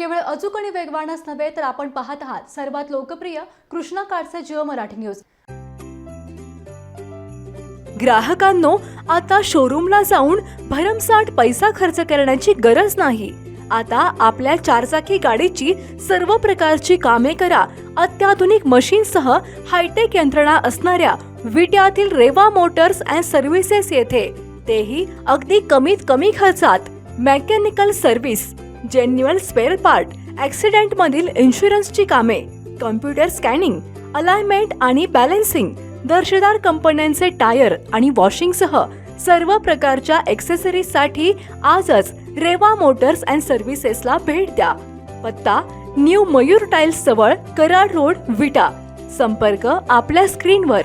केवळ अचूक आणि वेगवानच नव्हे तर आपण पाहत आहात सर्वात लोकप्रिय कृष्णा कार्डचे जिओ मराठी न्यूज. ग्राहकांनो आता शोरूमला जाऊन भरमसाठ पैसा खर्च करण्याची गरज नाही. आता आपल्या चारचाकी गाडीची सर्व प्रकारची कामे करा. अत्याधुनिक मशीनसह हायटेक यंत्रणा असणाऱ्या विट्यातील रेवा मोटर्स अँड सर्व्हिसेस येथे. तेही अगदी कमीत कमी खर्चात. Mechanical service genuine spare part accident मधील इन्शुरन्सची कामे कम्प्युटर स्कॅनिंग अलाइनमेंट आणि बॅलेन्सिंग दर्जेदार कंपन्यांचे टायर आणि वॉशिंगसह सर्व प्रकारच्या एक्सेसरीजसाठी आजच रेवा मोटर्स अँड सर्व्हिसेसला भेट द्या. पत्ता न्यू मयूर टाइल्स जवळ कराड रोड विटा. संपर्क आपल्या स्क्रीनवर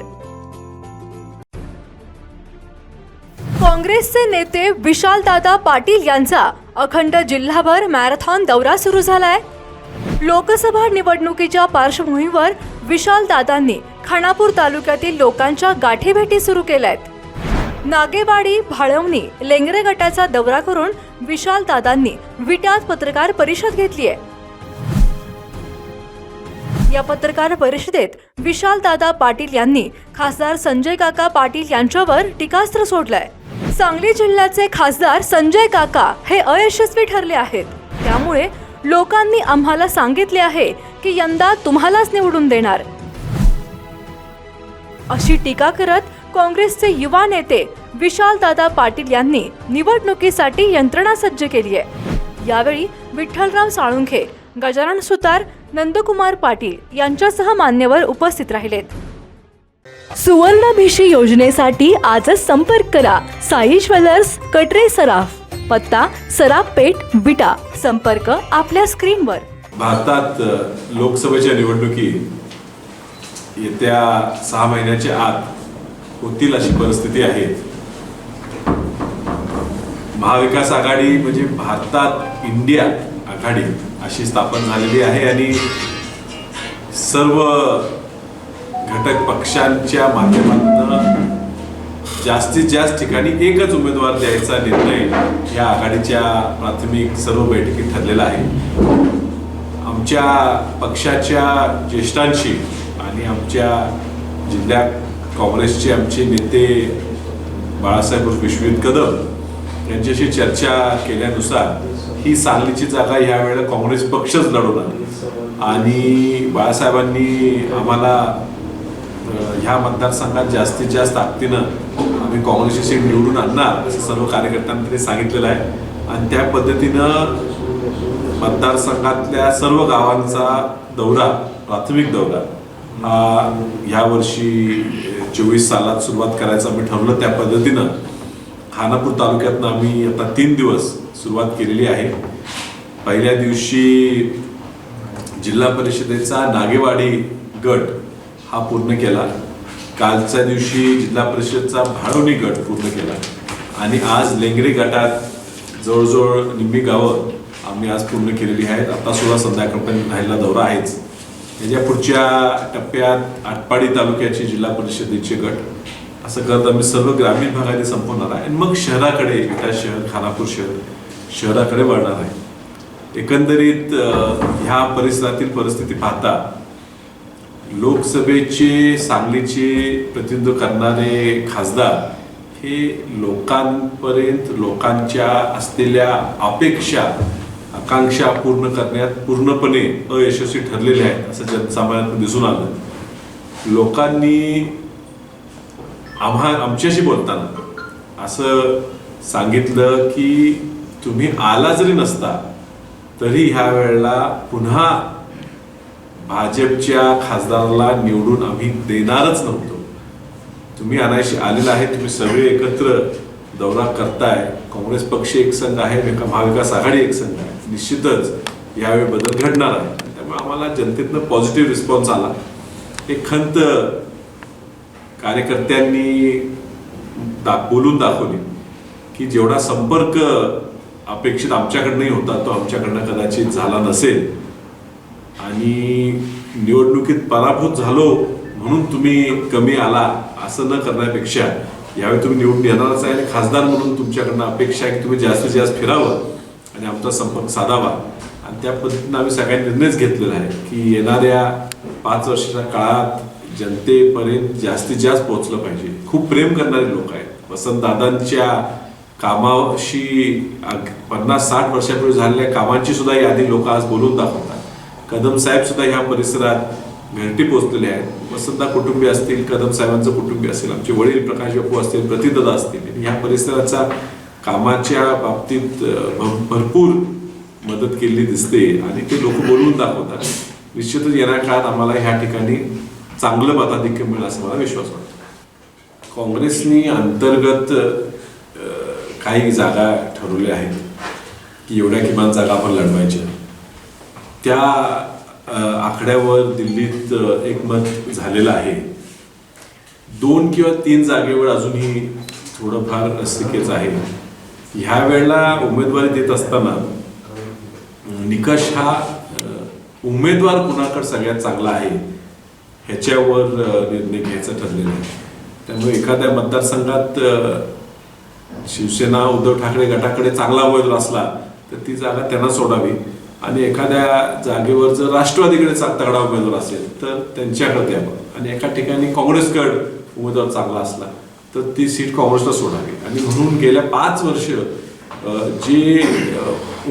काँग्रेसचे नेते विशालदादा पाटील यांचा अखंड जिल्हाभर मॅरेथॉन दौरा सुरू झालाय. लोकसभा निवडणुकीच्या पार्श्वभूमीवर विशालदादांनी खानापूर तालुक्यातील लोकांच्या गाठीभेटी सुरू केल्यात. नागेवाडी भाळवणी लेंगरे गटाचा दौरा करून विशालदादांनी विट्यात पत्रकार परिषद घेतली आहे या पत्रकार परिषदेत विशालदादा पाटील यांनी खासदार संजय काका पाटील यांच्यावर टीकास्त्र सोडलंय. सांगली जिल्ह्याचे खासदार संजय काका हे अयशस्वी ठरले आहेत. त्यामुळे लोकांनी आम्हाला सांगितले आहे की यंदा तुम्हालाच निवडून देणार. अशी टीका करत काँग्रेसचे युवा नेते विशालदादा पाटील यांनी निवडणुकीसाठी यंत्रणा सज्ज केली आहे. यावेळी विठ्ठलराव साळुंखे गजानन सुतार नंदकुमार पाटील यांच्यासह मान्यवर उपस्थित राहिलेत. सुवर्ण भिशी योजनेसाठी आजच संपर्क करा. साई ज्वेलर्स कटरे सराफ पत्ता सराफ पेठ विटा. संपर्क आपल्या स्क्रीनवर. भारतात लोकसभेच्या निवडणुकी येत्या सहा महिन्याच्या आत होतील अशी परिस्थिती आहे. महाविकास आघाडी म्हणजे भारतात इंडिया आघाडी अशी स्थापन झालेली आहे आणि सर्व घटक पक्षांच्या माध्यमातून जास्तीत जास्त ठिकाणी एकच उमेदवार द्यायचा निर्णय या आघाडीच्या प्राथमिक सर्व बैठकीत ठरलेला आहे. आमच्या पक्षाच्या ज्येष्ठांशी आणि आमच्या जिल्ह्यात काँग्रेसचे आमचे नेते बाळासाहेब विश्वजित कदम यांच्याशी चर्चा केल्यानुसार ही सांगलीची जागा यावेळेला काँग्रेस पक्षच लढवणार. आणि बाळासाहेबांनी आम्हाला ह्या मतदारसंघात जास्तीत जास्त ताकदीनं आम्ही काँग्रेसची सीट निवडून आणणार असं सर्व कार्यकर्त्यांनी ते सांगितलेलं आहे. आणि त्या पद्धतीनं मतदारसंघातल्या सर्व गावांचा दौरा प्राथमिक दौरा हा यावर्षी चोवीस सालात सुरुवात करायचं आम्ही ठरवलं. त्या पद्धतीनं खानापूर तालुक्यातनं आम्ही आता तीन दिवस सुरुवात केलेली आहे. पहिल्या दिवशी जिल्हा परिषदेचा नागेवाडी गट हा पूर्ण केला. कालच्या दिवशी जिल्हा परिषदचा भाळवणी गट पूर्ण केला. आणि आज लेंगरे गटात जवळजवळ निम्मी गावं आम्ही आज पूर्ण केलेली आहेत. आता सुद्धा संध्याकाळपर्यंत राहिला दौरा आहेच. त्याच्या पुढच्या टप्प्यात आटपाडी तालुक्याचे जिल्हा परिषदेचे गट. असं करत आम्ही सर्व ग्रामीण भागाने संपवणार आहे. आणि मग शहराकडे विटा शहर खानापूर शहर शहराकडे वळणार आहे. एकंदरीत ह्या परिसरातील परिस्थिती पाहता लोकसभेचे सांगलीचे प्रतिनिधित्व करणारे खासदार हे लोकांपर्यंत लोकांच्या असलेल्या अपेक्षा आकांक्षा पूर्ण करण्यात पूर्णपणे अयशस्वी ठरलेले आहेत असं जनसामान्यांना दिसून आलं. लोकांनी आम्हा आमच्याशी बोलताना असं सांगितलं की तुम्ही आला जरी नसता तरी ह्या वेळेला पुन्हा भाजपच्या खासदाराला निवडून आम्ही देणारच नव्हतो. तुम्ही आणायशी आलेला आहे तुम्ही सगळे एकत्र दौरा करताय. काँग्रेस पक्ष एक संघ आहे महाविकास आघाडी एक संघ आहे. निश्चितच यावेळी बदल घडणार आहे. त्यामुळे आम्हाला आम्हाला जनतेतनं पॉझिटिव्ह रिस्पॉन्स आला. एक खंत कार्यकर्त्यांनी दा बोलून दाखवली की जेवढा संपर्क अपेक्षित आमच्याकडनंही होता तो आमच्याकडनं कदाचित झाला नसेल. आणि निवडणुकीत पराभूत झालो म्हणून तुम्ही कमी आला असं न करण्यापेक्षा यावेळी तुम्ही निवडून येणारच आहे आणि खासदार म्हणून तुमच्याकडनं अपेक्षा आहे की तुम्ही जास्तीत जास्त फिरावं आणि आमचा संपर्क साधावा. आणि त्या पद्धतीनं आम्ही सगळ्यांनी निर्णयच घेतलेला आहे की येणाऱ्या पाच वर्षाच्या काळात जनतेपर्यंत जास्तीत जास्त पोहोचलं पाहिजे. खूप प्रेम करणारे लोक आहेत. वसंतदादांच्या कामाशी पन्नास साठ वर्षापूर्वी झालेल्या कामांची सुद्धा यादी लोक आज बोलून दाखवतात. कदम साहेब सुद्धा ह्या परिसरात घरटी पोहोचलेले आहेत. वसंतदा कुटुंबीय असतील कदम साहेबांचं कुटुंबीय असेल आमचे वडील प्रकाश बापू असतील प्रतिददा असतील. ह्या परिसराचा कामाच्या बाबतीत भरपूर मदत केलेली दिसते आणि ते लोक बोलून दाखवतात. निश्चितच येणाऱ्या काळात आम्हाला ह्या ठिकाणी चांगलं मताधिक्य मिळेल असं मला विश्वास वाटतो. काँग्रेसनी अंतर्गत काही जागा ठरवल्या आहेत. की एवढ्या किमान जागा आपण लढवायच्या. त्या आकड्यावर दिल्लीत एकमत झालेलं आहे. दोन किंवा तीन जागेवर अजूनही थोडंफार रस्तिकेच आहे. ह्या वेळेला उमेदवारी देत असताना निकष हा उमेदवार कुणाकडे सगळ्यात चांगला आहे ह्याच्यावर निर्णय घ्यायचा ठरलेला आहे. त्यामुळे एखाद्या मतदारसंघात शिवसेना उद्धव ठाकरे गटाकडे चांगला उमेदवार असला तर ती जागा त्यांना सोडावी. आणि एखाद्या जागेवर जर राष्ट्रवादीकडे तगडा उमेदवार असेल तर त्यांच्याकडे द्यावं आणि एका ठिकाणी काँग्रेसकडे उमेदवार चांगला असला तर ती सीट काँग्रेसला सोडावी. आणि म्हणून गेल्या पाच वर्ष जे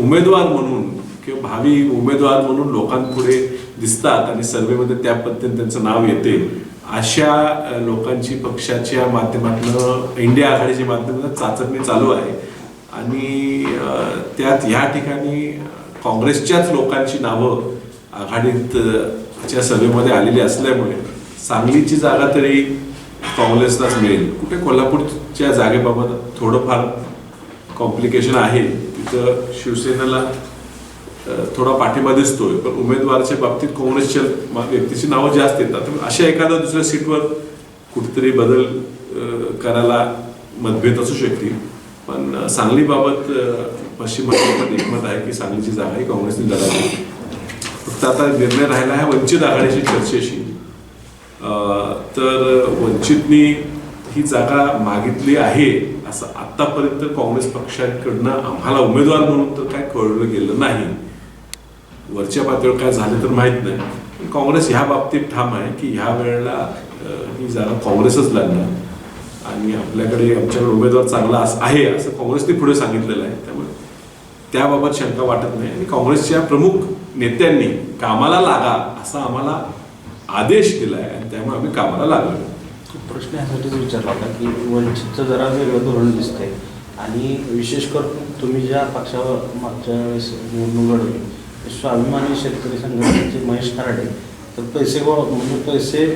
उमेदवार म्हणून किंवा भावी उमेदवार म्हणून लोकांपुढे दिसतात आणि सर्वेमध्ये त्या पद्धतीने त्यांचं नाव येते अशा लोकांची पक्षाच्या माध्यमातून इंडिया आघाडीच्या माध्यमातून चाचपणी चालू आहे. आणि त्यात ह्या ठिकाणी काँग्रेसच्याच लोकांची नावं आघाडीत च्या सभेमध्ये आलेली असल्यामुळे सांगलीची जागा तरी काँग्रेसलाच मिळेल. कुठे कोल्हापूरच्या जागेबाबत थोडंफार कॉम्प्लिकेशन आहे. तिथं शिवसेनेला थोडा पाठिंबा दिसतोय. पण उमेदवाराच्या बाबतीत काँग्रेसच्या व्यक्तीची नावं जास्त येतात. अशा एखाद्या दुसऱ्या सीटवर कुठेतरी बदल करायला मतभेद असू शकतील. पण सांगलीबाबत पश्चिम महाराष्ट्रात एकमत आहे की सांगलीची जागा ही काँग्रेसने लढावी. फक्त आता निर्णय राहिला आहे वंचित आघाडीची चर्चेशी. तर वंचितनी ही जागा मागितली आहे असं आतापर्यंत काँग्रेस पक्षाकडनं आम्हाला उमेदवार म्हणून तर काय कळलं गेलं नाही. वरच्या पातळीवर काय झालं तर माहीत नाही. काँग्रेस ह्या बाबतीत ठाम आहे की ह्या वेळेला ही जागा काँग्रेसच लागणार आणि आपल्याकडे आमच्याकडे उमेदवार चांगला आहे असं काँग्रेसने पुढे सांगितलेलं आहे. त्यामुळे त्याबाबत शंका वाटत नाही. आणि काँग्रेसच्या प्रमुख नेत्यांनी कामाला लागा असा आम्हाला आदेश दिला आहे आणि त्यामुळे आम्ही कामाला लागलो. प्रश्न यासाठीच विचारला होता की वंचितचं जरा वेगळं धोरण दिसतंय. आणि विशेष करून तुम्ही ज्या पक्षावर मागच्या वेळेस निवडणूक लढवली स्वाभिमानी शेतकरी संघटनेचे महेश कराडे तर पैसे गो म्हणजे पैसे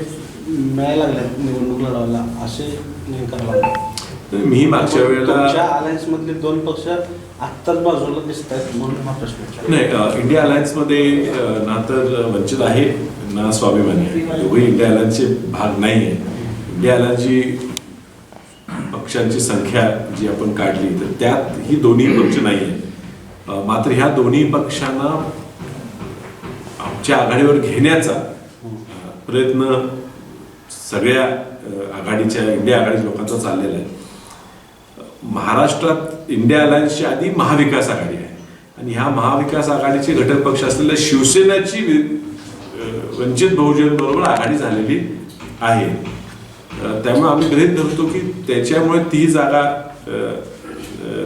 मिळायला लागले निवडणूक लढवायला. असे निकाल लागले मी मागच्या वेळेला तुमच्या alliance मधले दोन पक्ष आत्ताच बाजूला दिसत आहेत म्हणून हा प्रश्न विचारला. नाही इंडिया अलायन्समध्ये अ, ना तर वंचित आहे ना स्वाभिमानी आहे. दोघे इंडिया अलायन्सचे भाग नाही आहे. इंडिया अलायन्सची पक्षांची संख्या जी आपण काढली तर त्यात ही दोन्ही पक्ष नाही आहे मात्र ह्या दोन्ही पक्षांना आमच्या आघाडीवर घेण्याचा प्रयत्न सगळ्या आघाडीच्या इंडिया आघाडी लोकांचा चाललेला आहे. महाराष्ट्रात इंडिया अलायन्सची आधी महाविकास आघाडी आहे. आणि ह्या महाविकास आघाडीचे घटक पक्ष असलेल्या शिवसेनेची वि- वंचित बहुजन बरोबर आघाडी झालेली आहे. त्यामुळे आम्ही गृहित धरतो की त्याच्यामुळे ती जागा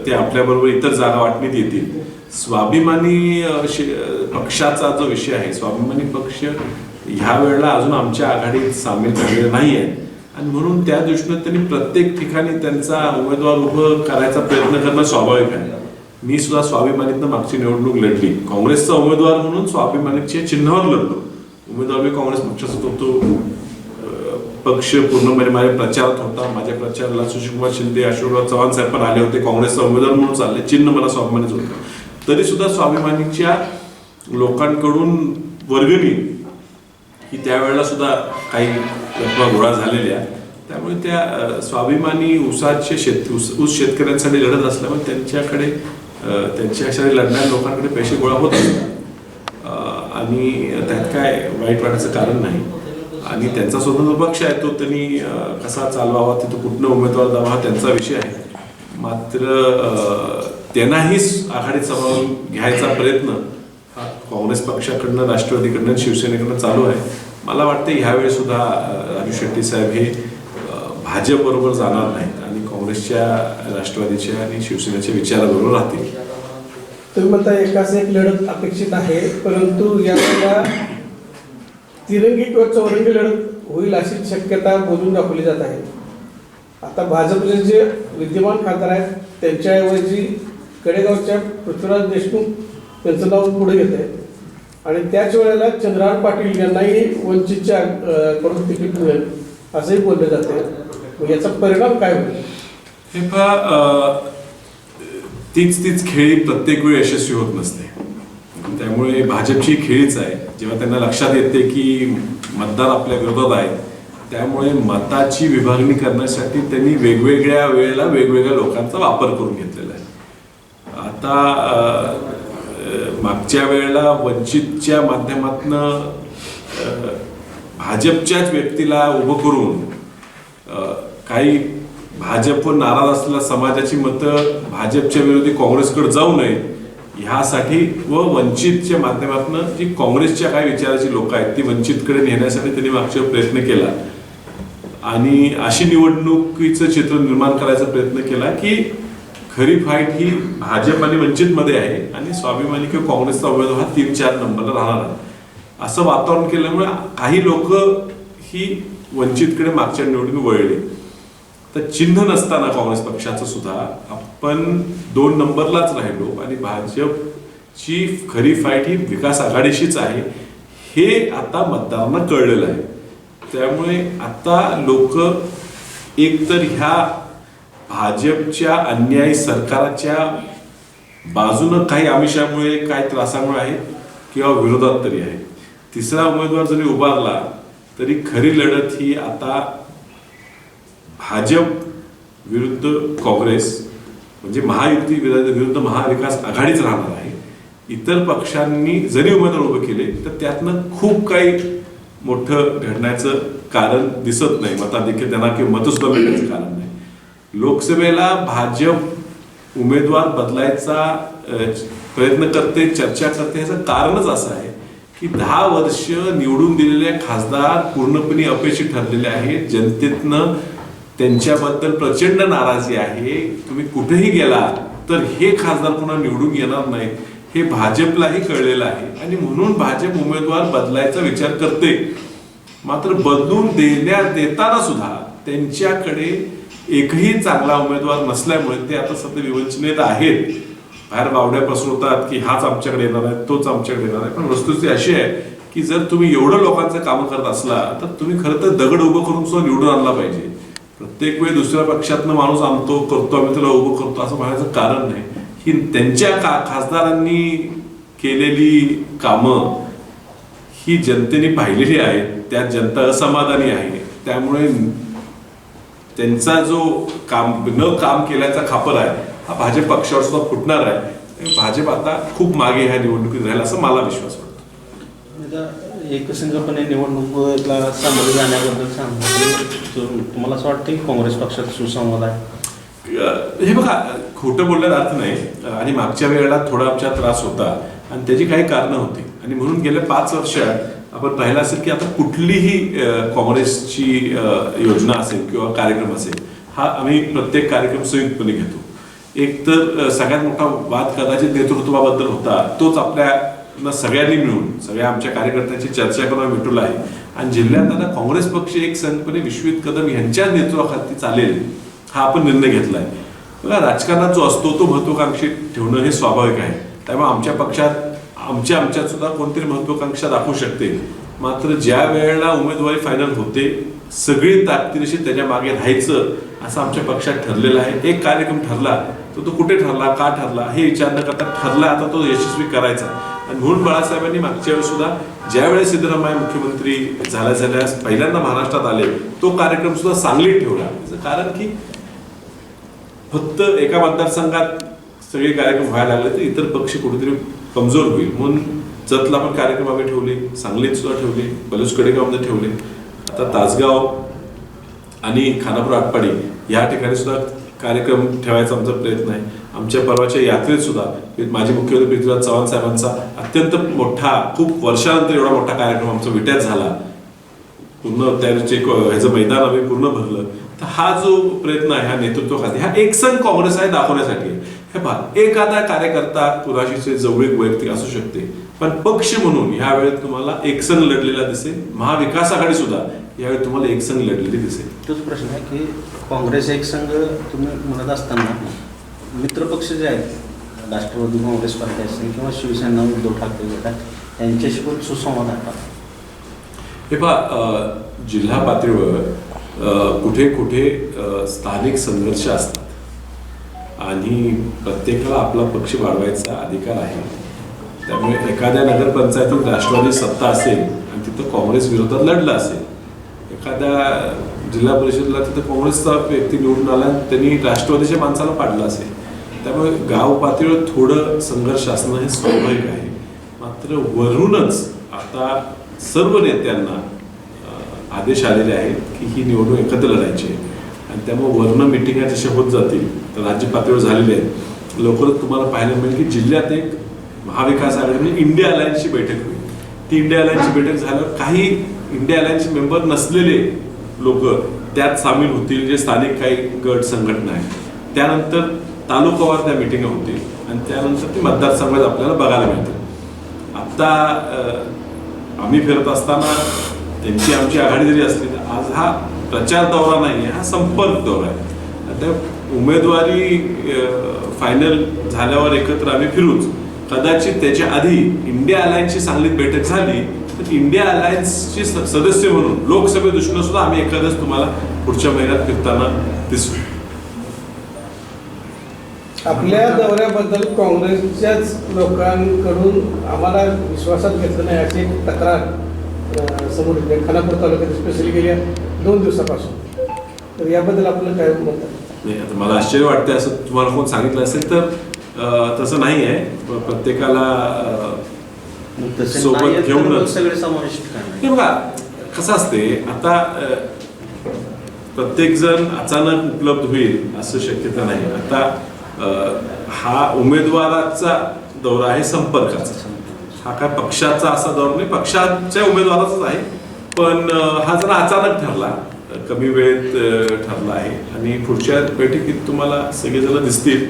ते आपल्याबरोबर इतर जागा वाटणीत येतील. स्वाभिमानी पक्षाचा जो विषय आहे स्वाभिमानी पक्ष ह्या वेळेला अजून आमच्या आघाडीत सामील झालेला नाही आहे आणि म्हणून त्या दृष्टीने त्यांनी प्रत्येक ठिकाणी त्यांचा उमेदवार उभं करायचा प्रयत्न करणं स्वाभाविक आहे. मी सुद्धा स्वाभिमानीतनं मागची निवडणूक लढली. काँग्रेसचा उमेदवार म्हणून स्वाभिमानीच्या चिन्हावर लढलो. उमेदवार मी काँग्रेस पक्षाचा होतो पक्ष पूर्णपणे म्हणजे माझ्या प्रचारात होता. माझ्या प्रचाराला सुशीलकुमार शिंदे अशोकराव चव्हाण साहेब पण आले होते. काँग्रेसचा उमेदवार म्हणून चालले. चिन्ह मला स्वाभिमानीच होतं. तरी सुद्धा स्वाभिमानीच्या लोकांकडून वर्गणी ही त्यावेळेला सुद्धा काही रकमा गोळा झालेल्या. त्यामुळे त्या स्वाभिमानी ऊसाचे शेत ऊस ऊस शेतकऱ्यांसाठी लढत असल्यामुळे त्यांच्याकडे अ, त्यांच्यासाठी लढणाऱ्या लोकांकडे पैसे गोळा होत असतात. आणि त्यात काय वाईट वाटायचं कारण नाही. आणि त्यांचा स्वतंत्र पक्ष आहे तो त्यांनी कसा चालवावा तिथं कुठनं उमेदवार द्यावा हा त्यांचा विषय आहे. मात्र त्यांनाही आघाडीत सामावून घ्यायचा प्रयत्न हा काँग्रेस पक्षाकडनं राष्ट्रवादीकडनं शिवसेनेकडनं चालू आहे. मला वाटतं ह्यावेळी सुद्धा राजू शेट्टी साहेब हे भाजपबरोबर जाणार नाहीत आणि काँग्रेसच्या राष्ट्रवादीच्या आणि शिवसेनेच्या विचाराबरोबर राहतील. तुम्ही म्हणता एकाच एक लढत अपेक्षित आहे परंतु यावेळेला तिरंगी किंवा चौरंगी लढत होईल अशी शक्यता बोलून दाखवली जात आहे. आता भाजपचे जे विद्यमान खासदार आहेत त्यांच्याऐवजी कडेगावच्या पृथ्वीराज देशमुख त्यांचं नाव पुढे घेत आहे आणि त्याच वेळेला चंद्रहार पाटील यांनाही वंचितच्या करून कडून तिकीट मिळेल असंही बोलले जाते. याचा परिणाम काय होईल? हे पहा तीच तीच खेळी प्रत्येक वेळी यशस्वी होत नसते. त्यामुळे भाजपची खेळीच आहे. जेव्हा त्यांना लक्षात येते की मतदार आपल्या विरोधात आहेत त्यामुळे मताची विभागणी करण्यासाठी त्यांनी वेगवेगळ्या वेळेला वेगवेगळ्या लोकांचा वापर करून घेतलेला आहे. आता मागच्या वेळेला वंचितच्या माध्यमातनं भाजपच्याच व्यक्तीला उभं करून काही भाजपवर नाराज असलेल्या समाजाची मतं भाजपच्या विरोधी काँग्रेसकडे जाऊ नये ह्यासाठी व वंचितच्या माध्यमातून जी काँग्रेसच्या काही विचाराची लोक आहेत ती वंचितकडे नेण्यासाठी त्यांनी मागच्या प्रयत्न केला. आणि अशी निवडणुकीचं चित्र निर्माण करायचा प्रयत्न केला की खरी फाईट ही भाजप आणि वंचितमध्ये आहे आणि स्वाभिमानी किंवा काँग्रेसचा उमेदवार हा तीन चार नंबरला राहणार आहे. असं वातावरण केल्यामुळे काही लोक ही वंचितकडे मागच्या निवडणूक वळले. तर चिन्ह नसताना काँग्रेस पक्षाचं सुद्धा आपण दोन नंबरलाच राहिलो आणि भाजपची खरी फाईट ही विकास आघाडीशीच आहे हे आता मतदारांना कळलेलं आहे. त्यामुळे आता लोक एकतर ह्या भाजपच्या अन्यायी सरकारच्या बाजूनं काही आमिषामुळे काही त्रासामुळे आहेत किंवा विरोधात तरी आहे. तिसरा उमेदवार जरी उभारला तरी खरी लढत ही आता भाजप विरुद्ध काँग्रेस म्हणजे महायुती विरुद्ध विरुद्ध महाविकास आघाडीच राहणार आहे. इतर पक्षांनी जरी उमेदवार उभे केले तर त्यातनं खूप काही मोठं घडण्याचं कारण दिसत नाही. मताधिक्य त्यांना किंवा मतसुद्धा मिळण्याचं कारण नाही. लोकसभेला भाजप उमेदवार बदलायचा प्रयत्न करते चर्चा करते याचं कारणच असं आहे की दहा वर्ष निवडून दिलेले खासदार पूर्णपणे अपयशी ठरलेले आहेत. जनतेतनं त्यांच्याबद्दल प्रचंड नाराजी आहे. तुम्ही कुठेही गेला तर हे खासदार पुन्हा निवडून येणार नाहीत हे भाजपलाही कळलेलं आहे. आणि म्हणून भाजप उमेदवार बदलायचा विचार करते. मात्र बदलून देण्या देताना सुद्धा त्यांच्याकडे एकही चांगला उमेदवार नसल्यामुळे ते आता सध्या विवंचनेत आहेत. बाहेर बावड्यापासून होतात की हाच आमच्याकडे येणार आहे तोच आमच्याकडे येणार आहे. पण वस्तुस्थिती अशी आहे की जर तुम्ही एवढं लोकांचं काम करत असला तर तुम्ही खरं तर दगड उभं करून सुद्धा निवडून आणला पाहिजे. प्रत्येक वेळी दुसऱ्या पक्षातनं माणूस आणतो करतो आम्ही त्याला उभं करतो असं म्हणायचं कारण नाही. ही त्यांच्या का खासदारांनी केलेली कामं ही जनतेने पाहिलेली आहेत त्यात जनता असमाधानी आहे. त्यामुळे त्यांचा जो काम न काम केल्याचा खापर आहे हा भाजप पक्षावर सुद्धा फुटणार आहे. भाजप आता खूप मागे ह्या निवडणुकीत राहील असं मला विश्वास वाटतो. एकसंघपणे निवडणुकीला सामोरे जाण्याबद्दल सांगतो तुम्हाला असं वाटतं की काँग्रेस पक्षात सुसंवाद आहे? हे बघा खोटं बोलण्यात अर्थ नाही. आणि मागच्या वेळेला थोडा आमच्या त्रास होता. आणि त्याची काही कारणं होती. आणि म्हणून गेल्या पाच वर्षात आपण पाहिलं असेल की आता कुठलीही काँग्रेसची योजना असेल किंवा कार्यक्रम असेल हा आम्ही प्रत्येक कार्यक्रम संयुक्तपणे घेतो. एक तर सगळ्यात मोठा वाद कदाचित नेतृत्वाबद्दल होता तोच आपल्या सगळ्यांनी मिळून सगळ्या आमच्या कार्यकर्त्यांची चर्चा करून भेटूला आहे. आणि जिल्ह्यात आता काँग्रेस पक्ष एक संघपणे विश्वित कदम यांच्या नेतृत्वाखाली चालेल हा आपण निर्णय घेतलाय. बघा राजकारणात जो असतो तो महत्वाकांक्षी ठेवणं हे स्वाभाविक आहे. त्यामुळे आमच्या पक्षात आमच्या आमच्यात सुद्धा कोणतरी महत्वाकांक्षा दाखवू शकते. मात्र ज्या वेळेला उमेदवारी फायनल होते सगळी ताकदीनिशी त्याच्यामागे राहायचं असं आमच्या पक्षात ठरलेलं आहे. एक कार्यक्रम ठरला तर तो कुठे ठरला का ठरला हे विचार न करता ठरला आता तो यशस्वी करायचा. आणि म्हणून बाळासाहेबांनी मागच्या वेळेस सुद्धा ज्यावेळेस सिद्धरामय्या मुख्यमंत्री झाल्या झाल्या पहिल्यांदा महाराष्ट्रात आले तो कार्यक्रम सुद्धा सांगलीत ठेवला. कारण की फक्त एका मतदारसंघात सगळे कार्यक्रम व्हायला लागले तर इतर पक्ष कुठेतरी कमजोर होईल. म्हणून जतला पण कार्यक्रम आम्ही ठेवले सांगलीत सुद्धा ठेवले बलूच कडेगावमध्ये ठेवले. आता तासगाव आणि खानापूर आटपाडी या ठिकाणी सुद्धा कार्यक्रम ठेवायचा आमचा प्रयत्न आहे. आमच्या परवाच्या यात्रेत सुद्धा माजी मुख्यमंत्री पृथ्वीराज चव्हाण साहेबांचा अत्यंत मोठा खूप वर्षानंतर एवढा मोठा कार्यक्रम आमचा विट्यात झाला. पूर्ण त्याचे ह्याचं मैदान आम्ही पूर्ण भरलं. तर हा जो प्रयत्न आहे हा नेतृत्वाखाली हा एकसण काँग्रेस आहे दाखवण्यासाठी. हे पहा एखादा कार्यकर्ता कुणाशीचे जवळीक वैयक्तिक असू शकते पण पक्ष म्हणून ह्या वेळेत तुम्हाला एकसंघ लढलेला दिसेल महाविकास आघाडी सुद्धा यावेळी तुम्हाला एकसंघ लढलेली दिसेल. तोच प्रश्न आहे की काँग्रेस एक संघ तुम्ही म्हणत असताना मित्रपक्ष जे आहेत राष्ट्रवादी काँग्रेस पार्टी असेल किंवा शिवसेना उद्धव ठाकरे गट आहे यांच्याशी पण सुसंवाद आहे हे पहा जिल्हा पातळीवर कुठे कुठे स्थानिक संघर्ष असतात. आणि प्रत्येकाला आपला पक्ष वाढवायचा अधिकार आहे. त्यामुळे एखाद्या नगरपंचायतीत राष्ट्रवादी सत्ता असेल आणि तिथं काँग्रेस विरोधात लढला असेल एखाद्या जिल्हा परिषदला तिथं काँग्रेसचा व्यक्ती निवडून आला आणि त्यांनी राष्ट्रवादीच्या माणसाला पाडलं असेल त्यामुळे गाव पातळीवर थोडं संघर्ष असणं हे स्वाभाविक आहे. मात्र वरूनच आता सर्व नेत्यांना आदेश आलेले आहेत की ही निवडणूक एकत्र लढायची आहे. आणि त्यामुळे वर्ण मिटिंगा जशा होत जातील तर राज्य पातळीवर झालेल्या आहेत लवकरच तुम्हाला पाहायला मिळेल की जिल्ह्यात एक महाविकास आघाडी म्हणजे इंडिया अलायन्सची बैठक होईल. ती इंडिया अलायन्सची बैठक झाल्यावर काही इंडिया अलायन्सचे मेंबर नसलेले लोक त्यात सामील होतील जे स्थानिक काही गट संघटना आहेत. त्यानंतर तालुकावार त्या मिटिंगा होतील आणि त्यानंतर ते मतदारसंघात आपल्याला बघायला मिळतील. आता अ, आम्ही फिरत असताना त्यांची आमची आघाडी जरी असली तर आज हा प्रचार दौरा नाही आहे हा संपर्क दौरा आहे. आता उमेदवारी फायनल झाल्यावर एकत्र आम्ही फिरूच. कदाचित त्याच्या आधी इंडिया अलायन्सची सांगलीत बैठक झाली तर इंडिया अलायन्सची स- सदस्य म्हणून लोकसभेदृष्टीनं सुद्धा आम्ही एखाद्याच तुम्हाला पुढच्या महिन्यात फिरताना दिसू आपल्या दौऱ्याबद्दल काँग्रेसच्याच लोकांकडून आम्हाला विश्वासात घेतलं नाही अशी तक्रार. समोर खानापूर तालुक्यात स्पेशली गेल्या दोन दिवसापासून. तर याबद्दल आपलं काय मत आहे नाही आता मला आश्चर्य वाटते असं तुम्हाला कोण सांगितलं असेल तर तसं नाही आहे. प्रत्येकाला सोबत. मग सगळे समाविष्ट बघा कसं असते आता प्रत्येक जण अचानक उपलब्ध होईल असं शक्यता नाही. आता हा उमेदवाराचा दौरा आहे संपर्काचा. हा काय पक्षाचा असा दौरा नाही. पक्षाच्या उमेदवाराचाच आहे. पण हा जरा अचानक ठरला. कमी वेळेत ठरला आहे. आणि पुढच्या बैठकीत तुम्हाला सगळेजण दिसतील.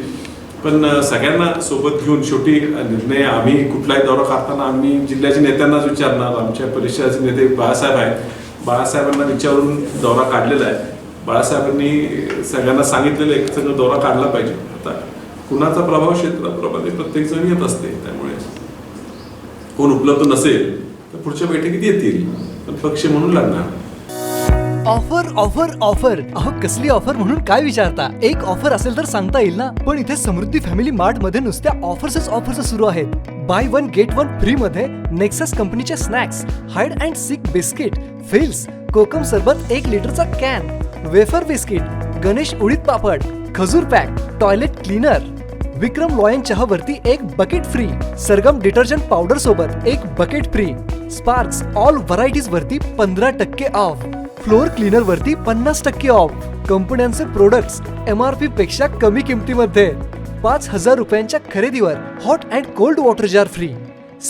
पण सगळ्यांना सोबत घेऊन शेवटी निर्णय आम्ही कुठलाही दौरा करताना आम्ही जिल्ह्याच्या नेत्यांनाच विचारणार. आमच्या परिषदेचे नेते बाळासाहेब आहेत. बाळासाहेबांना विचारून दौरा काढलेला आहे. बाळासाहेबांनी सगळ्यांना सांगितलेलं एक सगळं दौरा काढला पाहिजे. आता कुणाचा प्रभाव क्षेत्राप्रमाणे प्रत्येक जण येत असते. त्यामुळे कोण उपलब्ध नसेल तर पुढच्या बैठकीत येतील. पण पक्ष म्हणून लागणार. Offer offer offer. अहो कसली ऑफर म्हणून काय विचारता? एक ऑफर असेल तर सांगता येईल ना? पण इथे समृद्धी फॅमिली मार्टमध्ये नुसत्या ऑफर्सच ऑफर्स सुरू आहेत. Buy one get one free मध्ये नेक्सस कंपनीचे snacks hide and seek biscuit fills kokum सरबत एक लिटरचा कॅन वेफर बिस्किट गणेश उडीद पापड खजूर pack toilet cleaner Vikram Lion चहावरती एक bucket free Sargam detergent powder सोबत एक bucket free Sparks all varieties वरती पंधरा टक्के ऑफ फ्लोअर क्लीनर वरती पन्नास टक्के ऑफ कंपन्यांचे प्रोडक्ट्स एम आर पी पेक्षा कमी किमतीमध्ये पाच हजार रुपयांच्या खरेदीवर hot and cold water jar free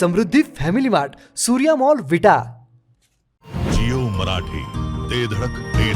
Samruddhi family mart Surya mall Vita. Jio Marathi ते धडक ते